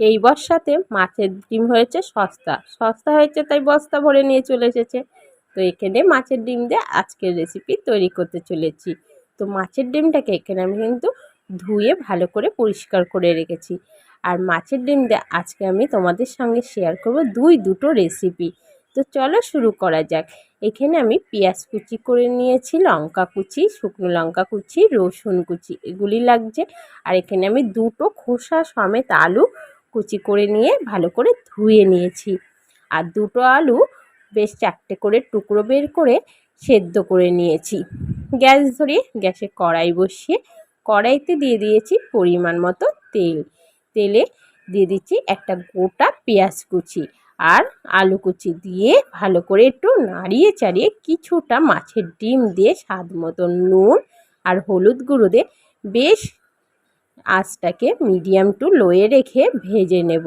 এই বর্ষাতে মাছের ডিম হয়েছে সস্তা। সস্তা হয়েছে তাই বস্তা ভরে নিয়ে চলে এসেছে। তো এখানে মাছের ডিম দিয়ে আজকের রেসিপি তৈরি করতে চলেছি। তো মাছের ডিমটাকে এখানে আমি কিন্তু ধুয়ে ভালো করে পরিষ্কার করে রেখেছি। আর মাছের ডিম দিয়ে আজকে আমি তোমাদের সঙ্গে শেয়ার করব দুই দুটো রেসিপি তো চলো শুরু করা যাক। এখানে আমি পেঁয়াজ কুচি করে নিয়েছি, লঙ্কা কুচি, শুকনো লঙ্কা কুচি, রসুন কুচি, এগুলি লাগছে। আর এখানে আমি দুটো খোসা সমেত আলু কুচি করে নিয়ে ভালো করে ধুয়ে নিয়েছি। আর দুটো আলু বেশ চারটে করে টুকরো বের করে সেদ্ধ করে নিয়েছি। গ্যাস ধরিয়ে গ্যাসে কড়াই বসিয়ে কড়াইতে দিয়ে দিয়েছি পরিমাণ মতো তেল। তেলে দিয়ে দিচ্ছি একটা গোটা পেঁয়াজ কুচি আর আলু কুচি দিয়ে ভালো করে একটু নাড়িয়ে চাড়িয়ে কিছুটা মাছের ডিম দিয়ে স্বাদ মতো নুন আর হলুদ গুঁড়ো দিয়ে বেশ আঁচটাকে মিডিয়াম টু লোয়ে রেখে ভেজে নেব।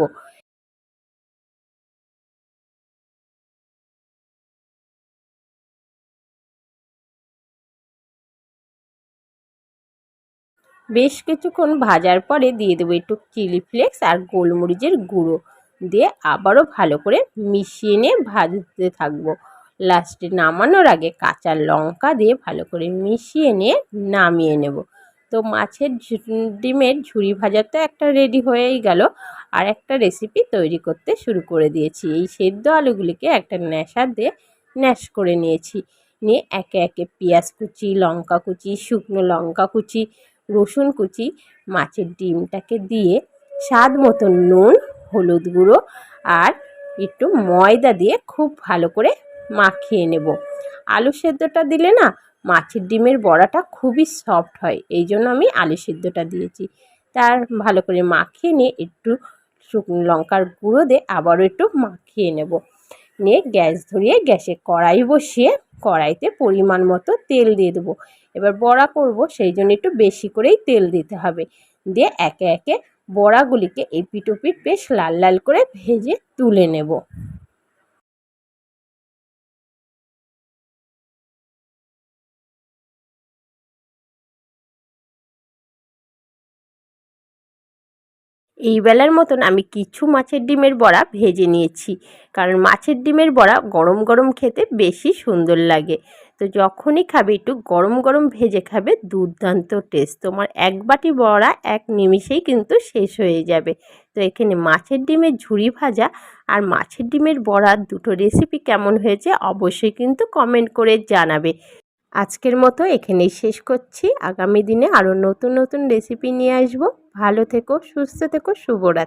বেশ কিছুক্ষণ ভাজার পরে দিয়ে দেবো একটু চিলি ফ্লেক্স আর গোলমরিচের গুঁড়ো। দিয়ে আবারও ভালো করে মিশিয়ে নিয়ে ভাজতে থাকব। লাস্টে নামানোর আগে কাঁচা লঙ্কা দিয়ে ভালো করে মিশিয়ে নিয়ে নামিয়ে নেব। তো মাছের ডিমের ঝুড়ি ভাজা তো একটা রেডি হয়েই গেল। আর একটা রেসিপি তৈরি করতে শুরু করে দিয়েছি। এই সেদ্ধ আলুগুলিকে একটা ন্যাশা দিয়ে ন্যাশ করে নিয়েছি। নিয়ে একে একে পেঁয়াজ কুচি, লঙ্কা কুচি, শুকনো লঙ্কা কুচি, রসুন কুচি, মাছের ডিমটাকে দিয়ে স্বাদ মতো নুন, হলুদ গুঁড়ো আর একটু ময়দা দিয়ে খুব ভালো করে মাখিয়ে নেব। আলু সেদ্ধটা দিলে না মাছের ডিমের বড়াটা খুবই সফট হয়, এই জন্য আমি আলু সেদ্ধটা দিয়েছি। তার ভালো করে মাখিয়ে নিয়ে একটু শুকনো লঙ্কার গুঁড়ো দিয়ে আবারও একটু মাখিয়ে নেব। নিয়ে গ্যাস ধরিয়ে গ্যাসে কড়াই বসিয়ে কড়াইতে পরিমাণ মতো তেল দিয়ে দেবো। এবার বড়া করব, সেই জন্য একটু বেশি করেই তেল দিতে হবে। দিয়ে একে একে বড়াগুলিকে এপিট ওপিট বেশ লাল লাল করে ভেজে তুলে নেব। এই বেলার মতন আমি কিছু মাছের ডিমের বড়া ভেজে নিয়েছি। কারণ মাছের ডিমের বড়া গরম গরম খেতে বেশি সুন্দর লাগে। তো যখনই খাবে একটু গরম গরম ভেজে খাবে, দুর্দান্ত টেস্ট তোমার এক বাটি বড়া এক নিমিষেই কিন্তু শেষ হয়ে যাবে। তো এখানে মাছের ডিমের ঝুড়ি ভাজা আর মাছের ডিমের বড়া দুটো রেসিপি কেমন হয়েছে অবশ্যই কিন্তু কমেন্ট করে জানাবে। আজকের মতো এখানেই শেষ করছি। আগামী দিনে আরও নতুন নতুন রেসিপি নিয়ে আসব। ভালো থেকো, সুস্থ থেকো, শুভরাত্রি।